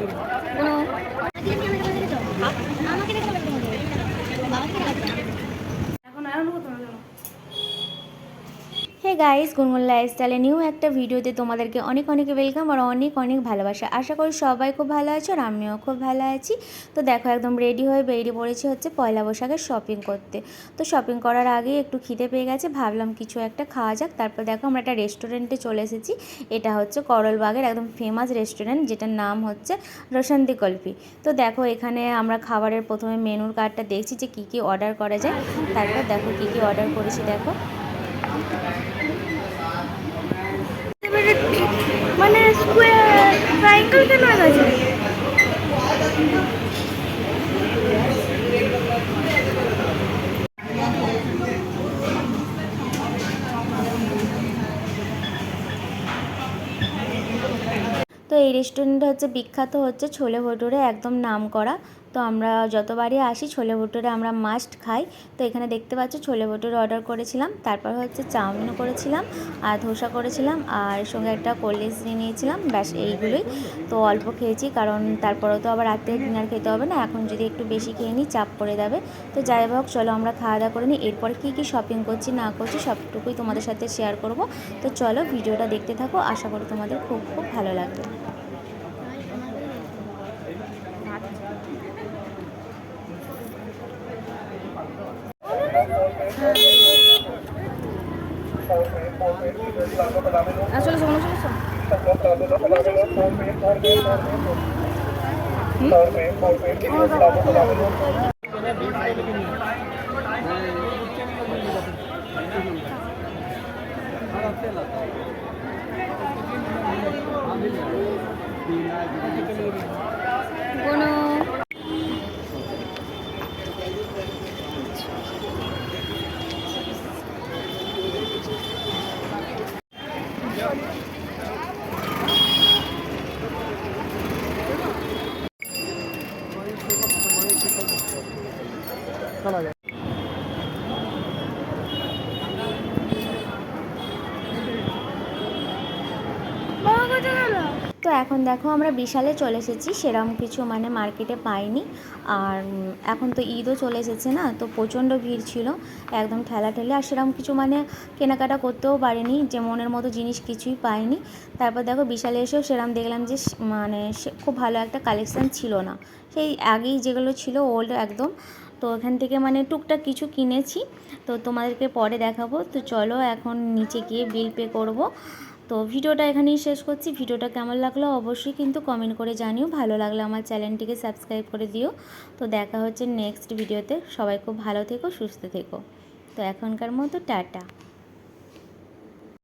Thank you. Hey guys গুনগুন লাইফস্টাইলে new একটা ভিডিওতে তোমাদেরকে অনেক অনেক ওয়েলকাম আর অনেক অনেক ভালোবাসা। আশা করি সবাই খুব ভালো আছো আর আমিও খুব ভালো আছি। তো দেখো, একদম রেডি হয়ে বেরিয়ে পড়েছি হচ্ছে পয়লা বৈশাখের শপিং করতে। তো শপিং করার আগে একটু খিদে পেয়ে গেছে, ভাবলাম কিছু একটা খাওয়া যাক। তারপর দেখো, আমরা একটা রেস্টুরেন্টে চলে এসেছি। এটা হচ্ছে করলবাগের একদম ফেমাস রেস্টুরেন্ট যেটার নাম হচ্ছে রোশান্তি কলফি। তো দেখো, এখানে আমরা খাবারের প্রথমে মেনুর কার্ডটা দেখছি যে কী কী অর্ডার করা যায়। তারপর দেখো কী কী অর্ডার করেছি, দেখো। কেন তো এই রেস্টুরেন্টটা হচ্ছে বিখ্যাত হচ্ছে ছোলে ভটুরে একদম নাম করা। তো আমরা যতবারই আসি ছোলে ভটুরে আমরা মাস্ট খাই। তো এখানে দেখতে পাচ্ছ ছোলে ভটুরে অর্ডার করেছিলাম, তারপর হচ্ছে চাউমিনও করেছিলাম, আর ধোসা করেছিলাম, আর সঙ্গে একটা কোল্ড ড্রিঙ্কস নিয়ে নিয়েছিলাম, ব্যাস এইগুলোই। তো অল্প খেয়েছি, কারণ তারপরেও তো আবার রাত্রে ডিনার খেতে হবে না, এখন যদি একটু বেশি খেয়ে নিই চাপ পড়ে যাবে। তো যাই হোক, চলো আমরা খাওয়া দাওয়া করে নিই। এরপর কী কী শপিং করছি, না করছি, সবটুকুই তোমাদের সাথে শেয়ার করব। তো চলো ভিডিওটা দেখতে থাকো, আশা করি তোমাদের খুব খুব ভালো লাগবে। শোনো শোনো কোনো তো এখন দেখো আমরা বিশালে চলে এসেছি সেরকম কিছু মানে মার্কেটে পাইনি। আর এখন তো ঈদও চলে এসেছে না, তো প্রচণ্ড ভিড় ছিল, একদম ঠেলা ঠেলে। আর সেরকম কিছু মানে কেনাকাটা করতেও পারিনি, যে মনের মতো জিনিস কিছুই পাইনি। তারপর দেখো বিশালে এসেও সেরকম দেখলাম যে মানে খুব ভালো একটা কালেকশান ছিল না। সেই আগেই যেগুলো ছিল ওল্ড একদম। তো এখান থেকে মানে টুকটাক কিছু কিনেছি। তো তোমাদেরকে পরে দেখাবো। তো চলো এখন নিচে গিয়ে বিল পে করব। তো ভিডিওটা এখানেই শেষ করছি। ভিডিওটা কেমন লাগল অবশ্যই কিন্তু কমেন্ট করে জানিও। ভালো লাগলে আমার চ্যানেলটিকে সাবস্ক্রাইব করে দিও। তো দেখা হচ্ছে নেক্সট ভিডিওতে সবাই খুব ভালো থেকো, সুস্থ থেকো। তো এখনকার মতো টাটা।